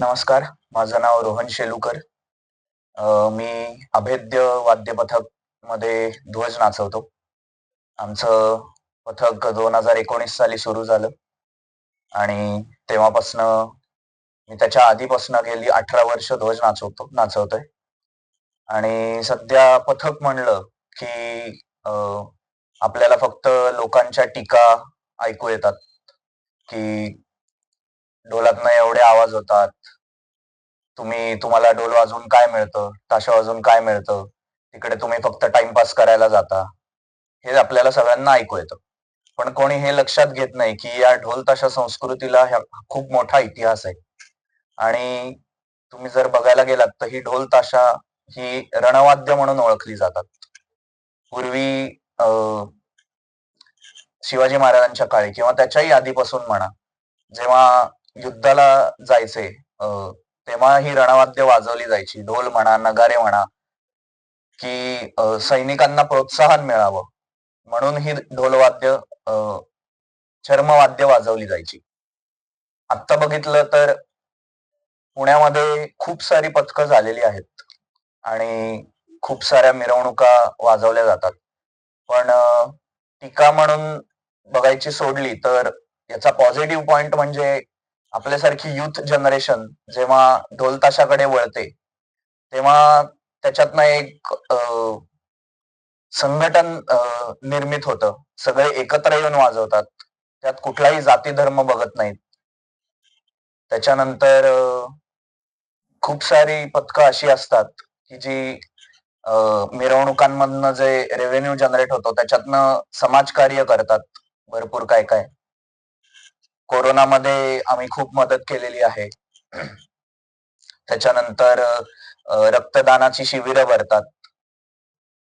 नमस्कार माझं नाव रोहन शेलूकर. मी अभेद्य वाद्य पथकमध्ये ध्वज नाचवतो. आमचं पथक दोन हजार एकोणीस साली सुरू झालं. आणि तेव्हापासनं मी त्याच्या आधीपासनं गेली अठरा वर्ष ध्वज नाचवतो नाचवतोय. आणि सध्या पथक म्हणलं की आपल्याला फक्त लोकांच्या टीका ऐकू येतात. की ढोलातनं एवढे आवाज होतात. तुम्ही तुम्हाला ढोल वाजवून काय मिळतं? ताशा वाजवून काय मिळतं? तिकडे तुम्ही फक्त टाइमपास करायला जाता. हे आपल्याला सगळ्यांना ऐकू येतं. पण कोणी हे लक्षात घेत नाही की या ढोल ताशा संस्कृतीला ह्या खूप मोठा इतिहास आहे. आणि तुम्ही जर बघायला गेलात तर ही ढोल ताशा ही रणवाद्य म्हणून ओळखली जातात. पूर्वी अं, शिवाजी महाराजांच्या काळी किंवा त्याच्याही आधीपासून म्हणा जेव्हा युद्धाला जायचे अं, तेव्हा ही रणवाद्य वाजवली जायची. ढोल म्हणा नगारे म्हणा की सैनिकांना प्रोत्साहन मिळावं. म्हणून ही ढोलवाद्य अं, चर्मवाद्य वाजवली जायची. आत्ता बघितलं तर पुण्यामध्ये खूप सारी पथकं झालेली आहेत. आणि खूप साऱ्या मिरवणुका वाजवल्या जातात. पण टीका म्हणून बघायची सोडली तर याचा पॉझिटिव्ह पॉइंट म्हणजे आपल्यासारखी युथ जनरेशन जेव्हा ढोल ताशाकडे वळते तेव्हा त्याच्यातनं एक संघटन निर्मित होतं. सगळे एकत्र येऊन वाजवतात. त्यात कुठलाही जाती धर्म बघत नाहीत. त्याच्यानंतर खूप सारी पथकं अशी असतात की जी मिरवणुकांमधनं जे रेव्हेन्यू जनरेट होतो त्याच्यातनं समाजकार्य करतात. भरपूर काय काय कोरोनामध्ये आम्ही खूप मदत केलेली आहे. त्याच्यानंतर रक्तदानाची शिबिरं भरतात.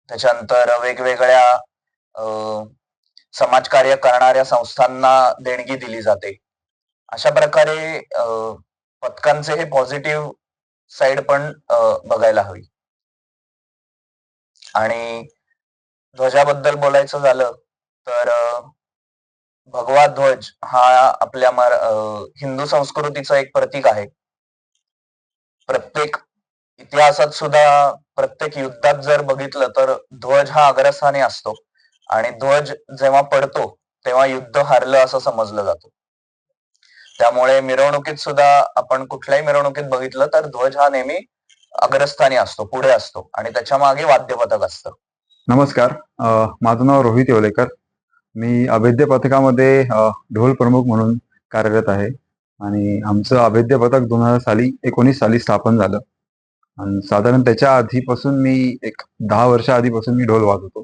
त्याच्यानंतर वेगवेगळ्या अं, समाजकार्य करणाऱ्या संस्थांना देणगी दिली जाते. अशा प्रकारे अं, पथकांचे हे पॉझिटिव्ह साइड पण अं, बघायला हवी. आणि ध्वजाबद्दल बोलायचं झालं तर भगवा ध्वज हा आपल्या मर हिंदू संस्कृतीचं एक प्रतीक आहे. प्रत्येक इतिहासात सुद्धा प्रत्येक युद्धात जर बघितलं तर ध्वज हा अग्रस्थानी असतो. आणि ध्वज जेव्हा पडतो तेव्हा युद्ध हारलं असं समजलं जातं. त्यामुळे मिरवणुकीत सुद्धा आपण कुठल्याही मिरवणुकीत बघितलं तर ध्वज हा नेहमी अग्रस्थानी असतो पुढे असतो. आणि त्याच्यामागे वाद्यपथक असतं. नमस्कार. माझं नाव रोहित येवलेकर. मी अभेद्य पथकामध्ये ढोल प्रमुख म्हणून कार्यरत आहे. आणि आमचं अभेद्य पथक दोन हजार साली एकोणीस साली स्थापन झालं. आणि साधारण त्याच्या आधीपासून मी एक दहा वर्ष आधीपासून मी ढोल वाजवतो.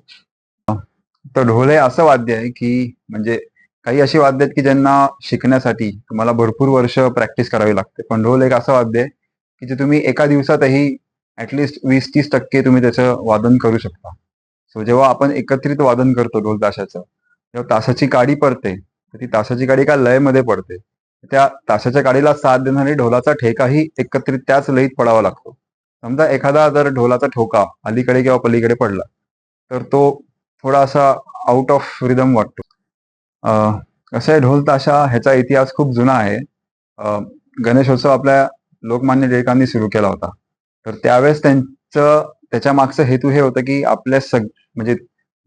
तर ढोल हे असं वाद्य आहे की म्हणजे काही अशी वाद्य आहेत की ज्यांना शिकण्यासाठी तुम्हाला भरपूर वर्ष प्रॅक्टिस करावी लागते. पण ढोल एक असं वाद्य आहे की जे तुम्ही एका दिवसातही ऍटलिस्ट वीस तीस टक्के तुम्ही त्याचं वादन करू शकता. सो जेव्हा आपण एकत्रित वादन करतो ढोल ताशाचं जेव्हा तासाची काडी पडते तर ती तासाची काडी एका लयमध्ये पडते. त्या ताशाच्या काडीला साथ देणारी ढोलाचा ठेकाही एकत्रित त्याच लयीत पडावा लागतो. समजा एखादा जर ढोलाचा ठोका अलीकडे किंवा पलीकडे पडला तर तो थोडा असा आउट ऑफ रिदम वाटतो. कसं आहे ढोल ताशा ह्याचा इतिहास खूप जुना आहे. गणेशोत्सव आपल्या लोकमान्य टिळकांनी सुरू केला होता. तर त्यावेळेस त्यांचं त्याच्या मागचं हेतू हे होतं की आपल्या सग म्हणजे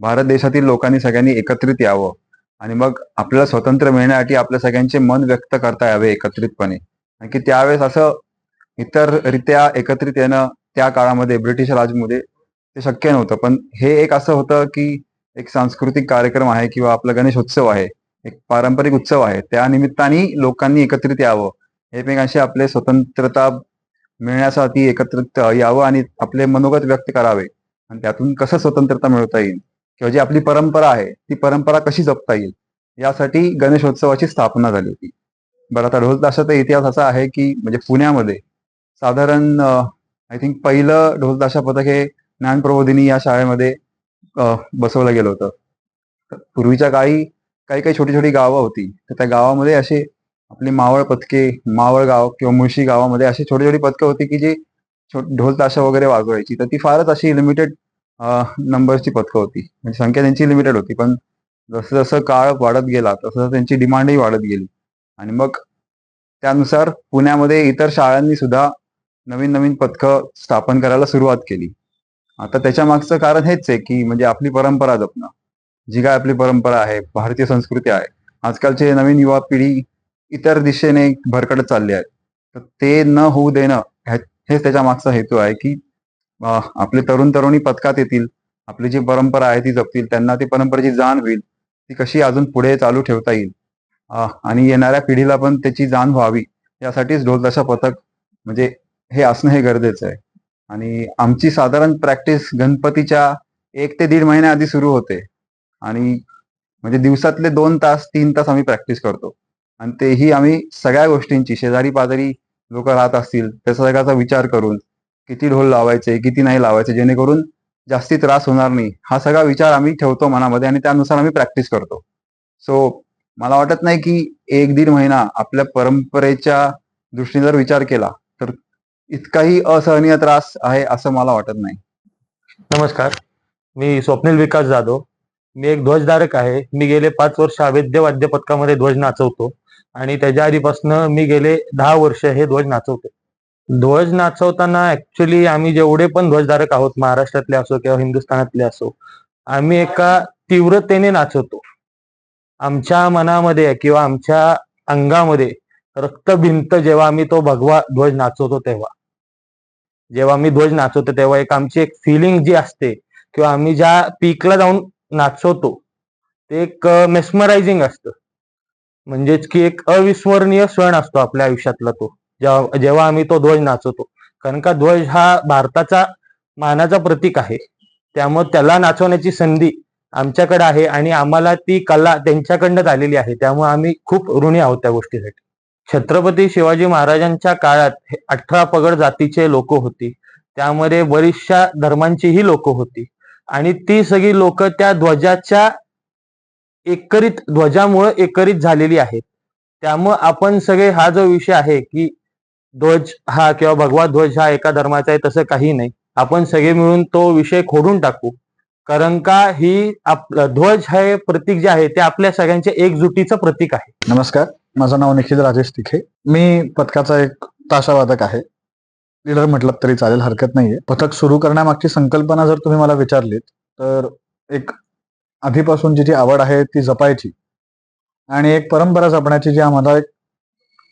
भारत देशातील लोकांनी सगळ्यांनी एकत्रित यावं. आणि मग आपल्याला स्वतंत्र मिळण्यासाठी आपल्या सगळ्यांचे मन व्यक्त करता यावे एकत्रितपणे. आणि की त्यावेळेस असं इतररित्या एकत्रित येणं त्या काळामध्ये ब्रिटिश राजमध्ये ते शक्य नव्हतं. पण हे एक असं होतं की एक सांस्कृतिक कार्यक्रम आहे किंवा आपला गणेशोत्सव आहे एक पारंपरिक उत्सव आहे. त्या निमित्ताने लोकांनी एकत्रित यावं. एकमेकांशी आपले स्वतंत्रता मिळण्यासाठी एकत्रित यावं आणि आपले मनोगत व्यक्त करावे. आणि त्यातून कसं स्वतंत्रता मिळवता येईल? किंवा जी आपली परंपरा आहे ती परंपरा कशी जपता येईल? यासाठी गणेशोत्सवाची स्थापना झाली होती. बरं आता ढोल ताशाचा इतिहास असा आहे की म्हणजे पुण्यामध्ये साधारण आय थिंक पहिलं ढोल ताशा पथक हे ज्ञानप्रबोधिनी या शाळेमध्ये बसवलं गेलं होतं. पूर्वीच्या काळी काही काही छोटी छोटी गावं होती. तर त्या गावामध्ये असे आपली मावळ पथके मावळ गाव किंवा मुळशी गावामध्ये अशी छोटी छोटी पथकं होती की जी छो- ढोल ताशा वगैरे वाजवायची. तर ती फारच अशी लिमिटेड नंबरची पथकं होती. म्हणजे संख्या त्यांची लिमिटेड होती पण जसं जसं काळ वाढत गेला तसं त्यांची डिमांडही वाढत गेली. आणि मग त्यानुसार पुण्यामध्ये इतर शाळांनी सुद्धा नवीन नवीन पथकं स्थापन करायला सुरुवात केली. आता त्याच्या मागचं कारण हेच आहे की म्हणजे आपली परंपरा जपणं. जी काय आपली परंपरा आहे भारतीय संस्कृती आहे आजकालची नवीन युवा पिढी इतर दिशेने भरकटत चालली आहे. तर ते न होऊ देणं हेच त्याच्या मागचा हेतू आहे की आपले तरुण तरुणी पथकात येतील आपली जी परंपरा आहे ती जपतील त्यांना ती परंपरेची जाण होईल ती कशी अजून पुढे चालू ठेवता येईल. आणि येणाऱ्या पिढीला पण त्याची जाण व्हावी यासाठीच ढोल पथक म्हणजे हे असणं हे गरजेचं आहे. आणि आमची साधारण प्रॅक्टिस गणपतीच्या एक ते दीड महिन्या आधी सुरू होते. आणि म्हणजे दिवसातले दोन तास तीन तास आम्ही प्रॅक्टिस करतो. आणि तेही आम्ही सगळ्या गोष्टींची शेजारी पाजारी लोक राहत असतील त्याचा सगळ्याचा विचार करून किती ढोल लावायचे किती नाही लावायचे जेणेकरून जास्ती त्रास होणार नाही. हा सगळा विचार आम्ही ठेवतो मनामध्ये आणि त्यानुसार आम्ही प्रॅक्टिस करतो. सो मला वाटत नाही की एक दीड महिना आपल्या परंपरेच्या दृष्टीने जर विचार केला तर इतकाही असहनीय त्रास आहे असं मला वाटत नाही. नमस्कार. मी स्वप्नील विकास जाधव. मी एक ध्वजधारक आहे. मी गेले पाच वर्ष अवैध वाद्य पथकामध्ये ध्वज नाचवतो आणि त्याच्या आधीपासून मी गेले दहा वर्ष हे ध्वज नाचवतो. ध्वज नाचवताना ऍक्च्युली आम्ही जेवढे पण ध्वजधारक आहोत महाराष्ट्रातले असो किंवा हिंदुस्थानातले असो आम्ही एका तीव्रतेने नाचवतो. आमच्या मनामध्ये किंवा आमच्या अंगामध्ये रक्तभिंत जेव्हा आम्ही तो भगवा ध्वज नाचवतो तेव्हा. जेव्हा आम्ही ध्वज नाचवतो तेव्हा एक आमची एक फिलिंग जी असते किंवा आम्ही ज्या पीकला जाऊन नाचवतो ते एक मेस्मरायझिंग असतं. म्हणजेच की एक अविस्मरणीय क्षण असतो आपल्या आयुष्यातला तो. जेव्हा जेव्हा आम्ही तो ध्वज नाचवतो. कारण का ध्वज हा भारताचा मानाचा प्रतीक आहे. त्यामुळे त्याला नाचवण्याची संधी आमच्याकडे आहे आणि आम्हाला ती कला त्यांच्याकडनं आलेली आहे. त्यामुळे आम्ही खूप ऋणी आहोत त्या गोष्टीसाठी. छत्रपती शिवाजी महाराजांच्या काळात हे अठरा पगड जातीचे लोक होती. त्यामध्ये बरीचशा धर्मांचीही लोक होती. आणि ती सगळी लोक त्या ध्वजाच्या एकरीत ध्वजामुळे एकरीत झालेली आहेत. त्यामुळं आपण सगळे हा जो विषय आहे की ध्वज हा किंवा भगवा ध्वज हा एका धर्माचा आहे तसं काही नाही. आपण सगळे मिळून तो विषय खोडून टाकू. कारण का ही आपलं ध्वज हे प्रतीक जे आहे ते आपल्या सगळ्यांच्या एकजुटीचं प्रतीक आहे. नमस्कार. माझं नाव निखिल राजेश तिखे. मी पथकाचा एक ताशावादक आहे. लिडर म्हटलं तरी चालेल हरकत नाहीये. पथक सुरू करण्यामागची संकल्पना जर तुम्ही मला विचारलीत तर एक आधीपासून जी जी आवड आहे ती जपायची. आणि एक परंपरा जपण्याची जी आम्हाला एक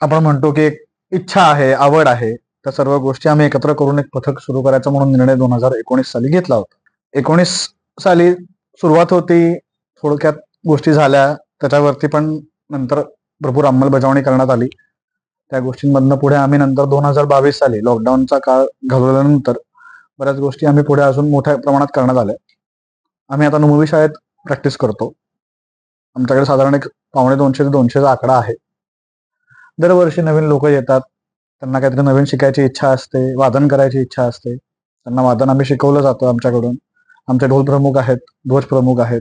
आपण म्हणतो की एक इच्छा आहे आवड आहे त्या सर्व गोष्टी आम्ही एकत्र करून एक पथक सुरू करायचं म्हणून निर्णय दोन हजार एकोणीस साली घेतला होता. एकोणीस साली सुरुवात होती थोडक्यात गोष्टी झाल्या त्याच्यावरती पण नंतर भरपूर अंमलबजावणी करण्यात आली. त्या गोष्टींमधनं पुढे आम्ही नंतर दोन हजार बावीस साली लॉकडाऊनचा काळ घालवल्यानंतर बऱ्याच गोष्टी आम्ही पुढे अजून मोठ्या प्रमाणात करण्यात आल्या. आम्ही आता नुमवी शाळेत प्रॅक्टिस करतो. आमच्याकडे साधारण एक पावणे दोनशे ते दोनशेचा आकडा आहे. दरवर्षी नवीन लोक येतात. त्यांना काहीतरी नवीन शिकायची इच्छा असते वादन करायची इच्छा असते. त्यांना वादन आम्ही शिकवलं जातं आमच्याकडून. आमचे ढोल प्रमुख आहेत ध्वज प्रमुख आहेत.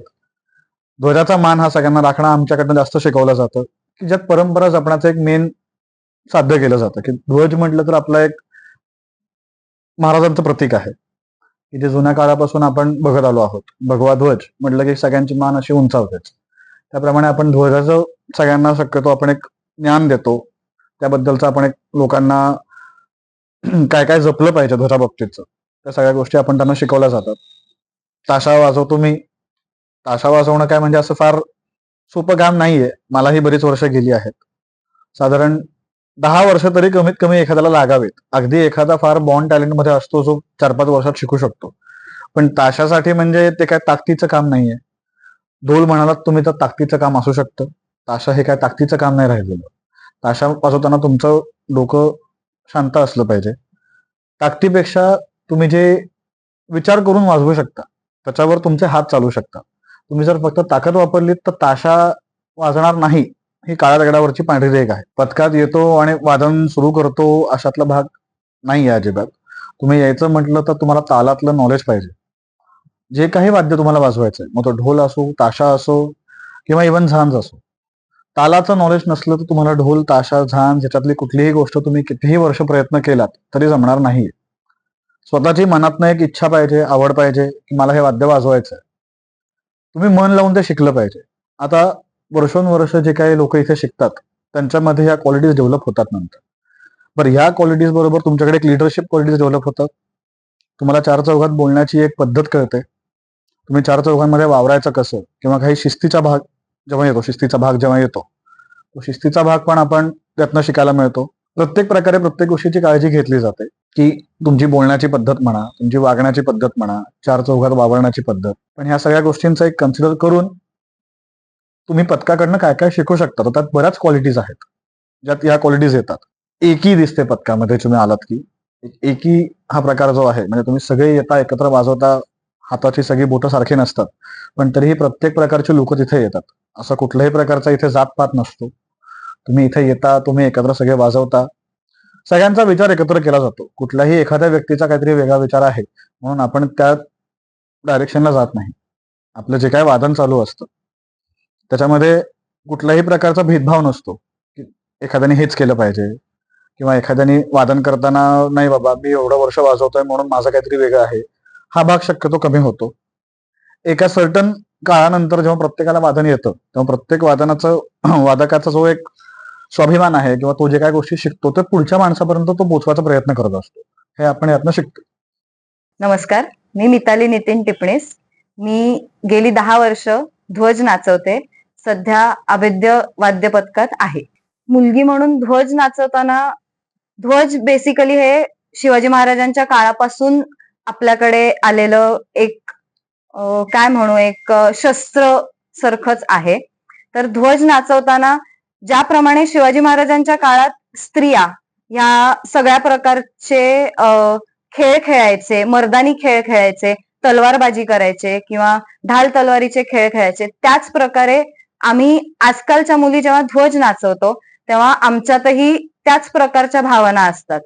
ध्वजाचा मान हा सगळ्यांना राखणं आमच्याकडनं जास्त शिकवलं जातं. की ज्यात परंपरा जपण्याचं एक मेन साध्य केलं जातं की ध्वज म्हटलं तर आपला एक महाराजांचं प्रतीक आहे. की जे जुन्या काळापासून आपण बघत आलो आहोत. भगवा ध्वज म्हटलं की सगळ्यांची मान अशी उंचावतेच. त्याप्रमाणे आपण ध्वजाचं सगळ्यांना शक्यतो आपण एक ज्ञान देतो. त्याबद्दलचं आपण एक लोकांना काय काय जपलं पाहिजे ध्वजा त्या सगळ्या गोष्टी आपण त्यांना शिकवल्या जातात. ताशा वाजवतो मी. ताशा वाजवणं काय म्हणजे असं फार सोपं काम नाहीये. मलाही बरीच वर्ष गेली आहेत. साधारण दहा वर्ष तरी कमीत कमी एखाद्याला लागावेत. अगदी एखादा फार बॉन्ड टॅलेंटमध्ये असतो जो चार पाच वर्षात शिकू शकतो. पण ताशासाठी म्हणजे ते काय ताकदीचं काम नाहीये. ढोल म्हणालात तुम्ही तर ताकदीचं काम असू शकतं. ताशा हे काय ताकदीचं काम नाही राहिलेलं. ताशा वाजवताना तुमचं डोकं शांत असलं पाहिजे. ताकदीपेक्षा तुम्ही जे विचार करून वाजवू शकता त्याच्यावर तुमचे हात चालू शकतात तुम्ही जर फक्त ताकद वापरलीत तर ताशा वाजणार नाही ही काळ्या दगडावरची पांढरी रेख आहे. पथकात येतो आणि वादन सुरू करतो अशातला भाग नाही आहे अजिबात. तुम्ही यायचं म्हटलं तर तुम्हाला तालातलं नॉलेज पाहिजे. जे काही वाद्य तुम्हाला वाजवायचंय मग तो ढोल असो ताशा असो किंवा इवन झांज असो तालाचं नॉलेज नसलं तर तुम्हाला ढोल ताशा झांज ह्याच्यातली कुठलीही गोष्ट तुम्ही कितीही वर्ष प्रयत्न केलात तरी जमणार नाही. स्वतःची मनातनं एक इच्छा पाहिजे आवड पाहिजे की मला हे वाद्य वाजवायचं आहे तुम्ही मन लावून ते शिकलं पाहिजे. आता वर्षोनवर्ष जे काही लोक इथे शिकतात त्यांच्यामध्ये ह्या क्वालिटीज डेव्हलप होतात नंतर. बरं ह्या क्वालिटीज बरोबर तुमच्याकडे एक लिडरशिप क्वालिटीज डेव्हलप होतात. तुम्हाला चार चौघात बोलण्याची एक पद्धत कळते. तुम्ही चार चौघांमध्ये वावरायचं कसं? किंवा काही शिस्तीचा भाग जेव्हा येतो शिस्तीचा भाग जेव्हा येतो तो शिस्तीचा भाग पण आपण त्यातनं शिकायला मिळतो. प्रत्येक प्रकारे प्रत्येक गोष्टीची काळजी घेतली जाते की तुमची बोलण्याची पद्धत म्हणा तुमची वागण्याची पद्धत म्हणा चार चौघात वावरण्याची पद्धत. पण ह्या सगळ्या गोष्टींचा एक कन्सिडर करून तुम्ही पथकाकडनं काय काय शिकू शकता? तर त्यात बऱ्याच क्वालिटीज आहेत. ज्यात या क्वालिटीज येतात. एकी दिसते पथकामध्ये तुम्ही आलात की एकी हा प्रकार जो आहे म्हणजे तुम्ही सगळे येता एकत्र वाजवता हाताची सगळी बोटं सारखी नसतात. पण तरीही प्रत्येक प्रकारचे लोक तिथे येतात. असा कुठल्याही प्रकारचा इथे जातपात नसतो. तुम्ही इथे येता तुम्ही एकत्र सगळे वाजवता. सगळ्यांचा विचार एकत्र केला जातो. कुठल्याही एखाद्या व्यक्तीचा काहीतरी वेगळा विचार आहे म्हणून आपण त्या डायरेक्शनला जात नाही. आपलं जे काय वादन चालू असतं त्याच्यामध्ये कुठल्याही प्रकारचा भेदभाव नसतो की एखाद्याने हेच केलं पाहिजे किंवा एखाद्याने वादन करताना नाही बाबा मी एवढं वर्ष वाजवतोय म्हणून माझं काहीतरी वेगळं आहे. हा भाग शक्यतो कमी होतो. एका सर्टन काळानंतर जेव्हा प्रत्येकाला वादन येतं तेव्हा प्रत्येक वादनाचं वादकाचा जो एक स्वाभिमान आहे किंवा तो जे काय गोष्टी शिकतो ते पुढच्या माणसापर्यंत तो पोचवायचा प्रयत्न करत असतो. हे आपण यातनं शिकतो. नमस्कार. मी मिताली नितीन टिपणीस. मी गेली दहा वर्ष ध्वज नाचवते. सध्या अभेद्य वाद्य पथकात आहे. मुलगी म्हणून ध्वज नाचवताना ध्वज बेसिकली हे शिवाजी महाराजांच्या काळापासून आपल्याकडे आलेलं एक काय म्हणू एक शस्त्र सारखंच आहे. तर ध्वज नाचवताना ज्याप्रमाणे शिवाजी महाराजांच्या काळात स्त्रिया या सगळ्या प्रकारचे खेळ खेळायचे मर्दानी खेळ खेळायचे तलवारबाजी करायचे किंवा ढाल तलवारीचे खेळ खेळायचे त्याच प्रकारे आम्ही आजकालच्या मुली जेव्हा ध्वज नाचवतो तेव्हा आमच्यातही त्याच प्रकारच्या भावना असतात.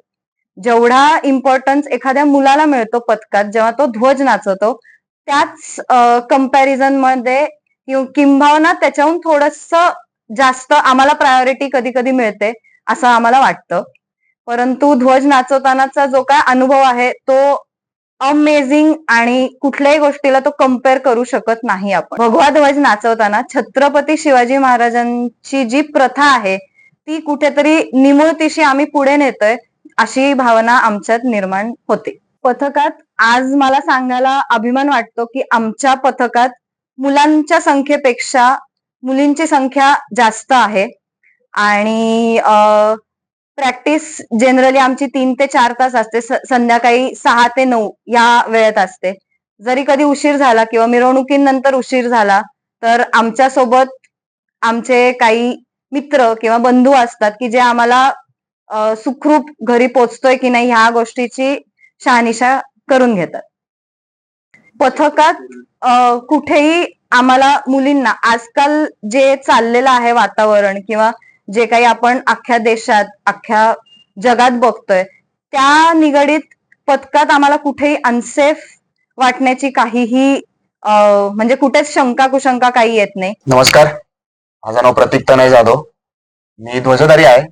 जेवढा इम्पॉर्टन्स एखाद्या मुलाला मिळतो पथकात जेव्हा तो ध्वज नाचवतो त्याच कंपॅरिझनमध्ये किंबहुना त्याच्याहून थोडस जास्त आम्हाला प्रायोरिटी कधी कधी मिळते असं आम्हाला वाटतं. परंतु ध्वज नाचवतानाचा जो काय अनुभव आहे तो अमेझिंग आणि कुठल्याही गोष्टीला तो कंपेअर करू शकत नाही आपण. भगवा ध्वज नाचवताना छत्रपती शिवाजी महाराजांची जी प्रथा आहे ती कुठेतरी निमुळतीशी आम्ही पुढे नेतोय अशी भावना आमच्यात निर्माण होते. पथकात आज मला सांगायला अभिमान वाटतो की आमच्या पथकात मुलांच्या संख्येपेक्षा मुलींची संख्या जास्त आहे. आणि प्रॅक्टिस जनरली आमची तीन ते चार तास असते. संध्याकाळी सहा ते नऊ या वेळेत असते. जरी कधी उशीर झाला किंवा मिरवणुकीनंतर उशीर झाला तर आमच्यासोबत आमचे काही मित्र किंवा बंधू असतात की जे आम्हाला सुखरूप घरी पोचतोय की नाही ह्या गोष्टीची शहानिशा करून घेतात. पथकात कुठेही आम्हाला मुलींना आजकाल जे चाललेलं आहे वातावरण किंवा जे काही आपण अख्ख्या देशात अख्ख्या जगात बघतोय त्या निगडीत पथकात आम्हाला कुठेही अनसेफ वाटण्याची काहीही म्हणजे कुठेच शंका कुशंका काही येत नाही. नमस्कार. माझं नाव प्रतीक तनय जाधव. मी ध्वजधारी आहे.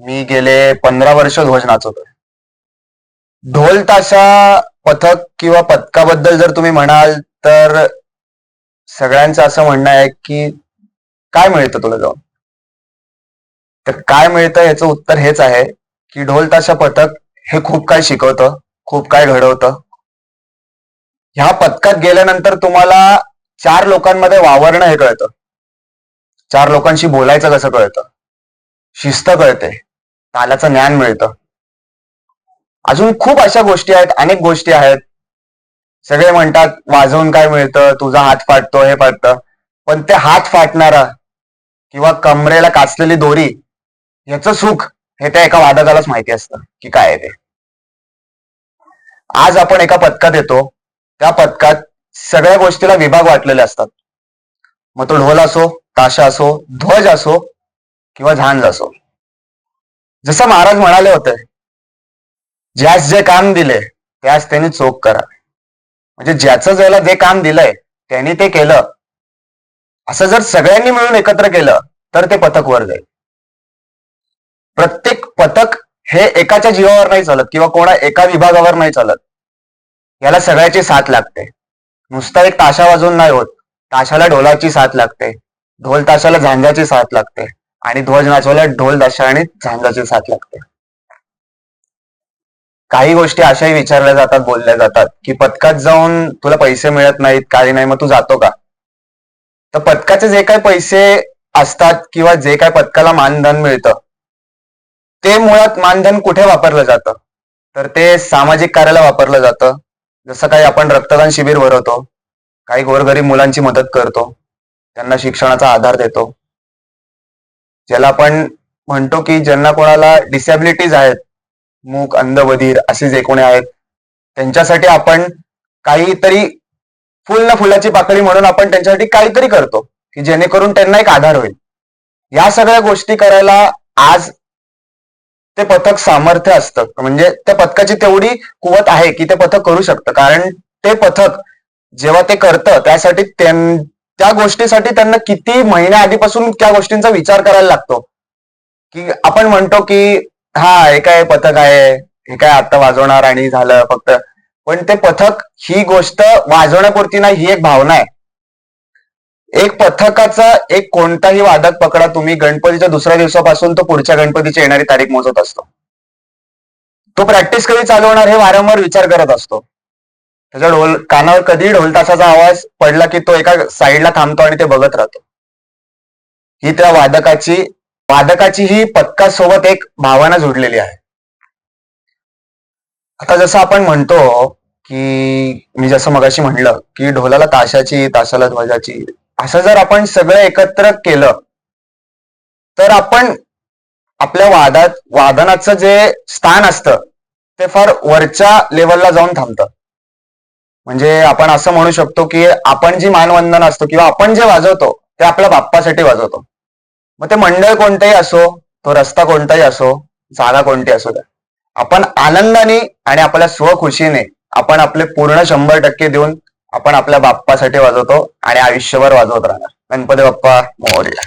मी गेले पंधरा वर्ष ध्वज नाचवतोय ढोल ताशा पथक किंवा पथकाबद्दल जर तुम्ही म्हणाल तर सगळ्यांचं असं म्हणणं आहे की काय मिळतं तुला जाऊन? तर काय मिळतं याचं उत्तर हेच आहे की ढोल ताशा पथक हे खूप काय शिकवतं खूप काय घडवतं. ह्या पथकात गेल्यानंतर तुम्हाला चार लोकांमध्ये वावरणं हे कळतं. चार लोकांशी बोलायचं कसं कळतं? शिस्त कळते. तालाचं ज्ञान मिळतं. अजून खूप अशा गोष्टी आहेत अनेक गोष्टी आहेत. सगळे म्हणतात वाजवून काय मिळतं? तुझा हात फाटतो हे फाटतं. पण ते हात फाटणारा किंवा कमरेला काचलेली दोरी याचं सुख हे त्या एका वादकालाच माहिती असतं की काय आहे ते. आज आपण एका पथकात येतो. त्या पथकात सगळ्या गोष्टीला विभाग वाटलेले असतात. मग तो ढोल असो ताशा असो ध्वज असो किंवा झांज असो. जसं महाराज म्हणाले होते ज्यास जे काम दिले त्यास त्यांनी चोख करा. म्हणजे ज्याचं ज्याला जे काम दिलंय त्यांनी ते केलं. असं जर सगळ्यांनी मिळून एकत्र केलं तर ते पथक वर जाईल. प्रत्येक पथक हे एकाच्या जीवावर नाही चालत किंवा कोणा एका विभागावर नाही चालत. याला सगळ्याची साथ लागते. नुसता एक ताशा वाजून नाही होत. ताशाला ढोलाची साथ लागते. ढोल ताशाला झांजाची साथ लागते. आणि ध्वज नाचवायला ढोल ताशा आणि झांजाची साथ लागते. काही गोष्टी अशाही विचारल्या जातात बोलल्या जातात की पथकात जाऊन तुला पैसे मिळत नाहीत काही नाही मग तू जातो का? तर पथकाचे जे काही पैसे असतात किंवा जे काही पथकाला मानधन मिळतं ते मुळात मानधन कुठे वापरलं जातं? तर ते सामाजिक कार्याला वापरलं जातं. जसं काही आपण रक्तदान शिबिर भरवतो काही गोरगरीब मुलांची मदत करतो त्यांना शिक्षणाचा आधार देतो. ज्याला आपण म्हणतो की ज्यांना कोणाला डिसॅबिलिटीज आहेत मूक अंधवधीर असे जे कोणी आहेत त्यांच्यासाठी आपण काहीतरी फुल ना फुलाची पाकळी म्हणून आपण त्यांच्यासाठी काहीतरी करतो की जेणेकरून त्यांना एक आधार होईल. या सगळ्या गोष्टी करायला आज ते पथक सामर्थ्य असतं. म्हणजे त्या पथकाची तेवढी कुवत आहे की ते पथक करू शकतं. कारण ते पथक जेव्हा ते करतं त्यासाठी त्यां- त्या गोष्टीसाठी त्यांना किती महिन्या आधीपासून त्या गोष्टींचा विचार करायला लागतो. की आपण म्हणतो की हा हे काय पथक आहे? हे काय आता वाजवणार आणि झालं फक्त. पण ते पथक ही गोष्ट वाजवण्यापुरती नाही ही एक भावना आहे. एक पथकाचा एक कोणताही वादक पकडा तुम्ही गणपतीच्या दुसऱ्या दिवसापासून तो पुढच्या गणपतीची येणारी तारीख मोजत असतो. तो प्रॅक्टिस कधी चालू होणार हे वारंवार विचार करत असतो. त्याच्या ढोल कानावर कधी ढोलतासाचा आवाज पडला की तो एका साईडला थांबतो आणि ते बघत राहतो. ही त्या वादकाची वादकाची ही पथकासोबत एक भावना जुडलेली आहे. आता जसं आपण म्हणतो की मी जसं मगाशी म्हणलं की ढोलाला ताशाची ताशाला ध्वजाची असं जर आपण सगळं एकत्र केलं तर आपण आपल्या वादात वादनाचं जे स्थान असतं ते फार वरच्या लेवलला जाऊन थांबतं. म्हणजे आपण असं म्हणू शकतो की आपण जी मानवंदन असतो किंवा आपण जे वाजवतो ते आपल्या बाप्पासाठी वाजवतो. मग ते मंडळ कोणतंही असो तो रस्ता कोणताही असो जागा कोणती असो द्या. आपण आनंदाने आणि आपल्या स्वखुशीने आपण आपले पूर्ण शंभर टक्के देऊन आपण आपल्या बाप्पासाठी वाजवतो आणि आयुष्यभर वाजवत राहणार. गणपती बाप्पा मोर्या.